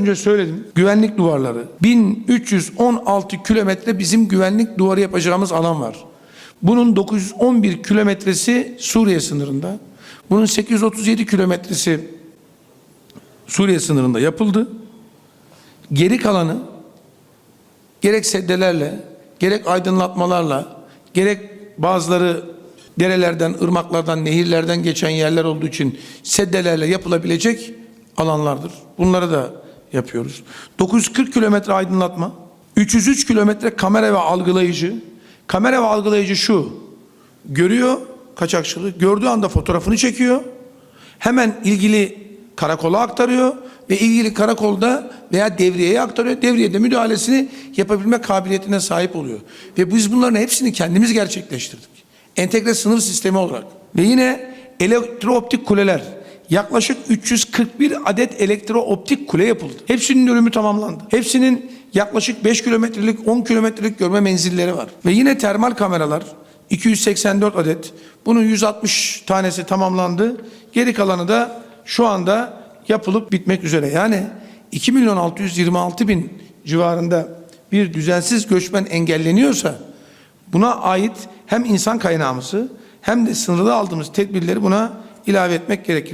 önce söyledim. Güvenlik duvarları. 1316 kilometre bizim güvenlik duvarı yapacağımız alan var. Bunun 911 kilometresi Suriye sınırında. Bunun 837 kilometresi Suriye sınırında yapıldı. Geri kalanı gerek seddelerle, gerek aydınlatmalarla, gerek bazıları derelerden, ırmaklardan, nehirlerden geçen yerler olduğu için seddelerle yapılabilecek alanlardır. Bunları da yapıyoruz. 940 kilometre aydınlatma, 303 kilometre kamera ve algılayıcı. Kamera ve algılayıcı şu, görüyor kaçakçılığı, gördüğü anda fotoğrafını çekiyor, hemen ilgili karakola aktarıyor ve ilgili karakolda veya devriyeye aktarıyor. Devriyede müdahalesini yapabilme kabiliyetine sahip oluyor. Ve biz bunların hepsini kendimiz gerçekleştirdik. Entegre sınır sistemi olarak. Ve yine elektrooptik kuleler. Yaklaşık 341 adet elektrooptik kule yapıldı. Hepsinin ürümü tamamlandı. Hepsinin yaklaşık 5 kilometrelik 10 kilometrelik görme menzilleri var. Ve yine termal kameralar 284 adet. Bunun 160 tanesi tamamlandı. Geri kalanı da şu anda yapılıp bitmek üzere. Yani 2 milyon 626 bin civarında bir düzensiz göçmen engelleniyorsa buna ait hem insan kaynağımızı hem de sınırda aldığımız tedbirleri buna ilave etmek gerekir.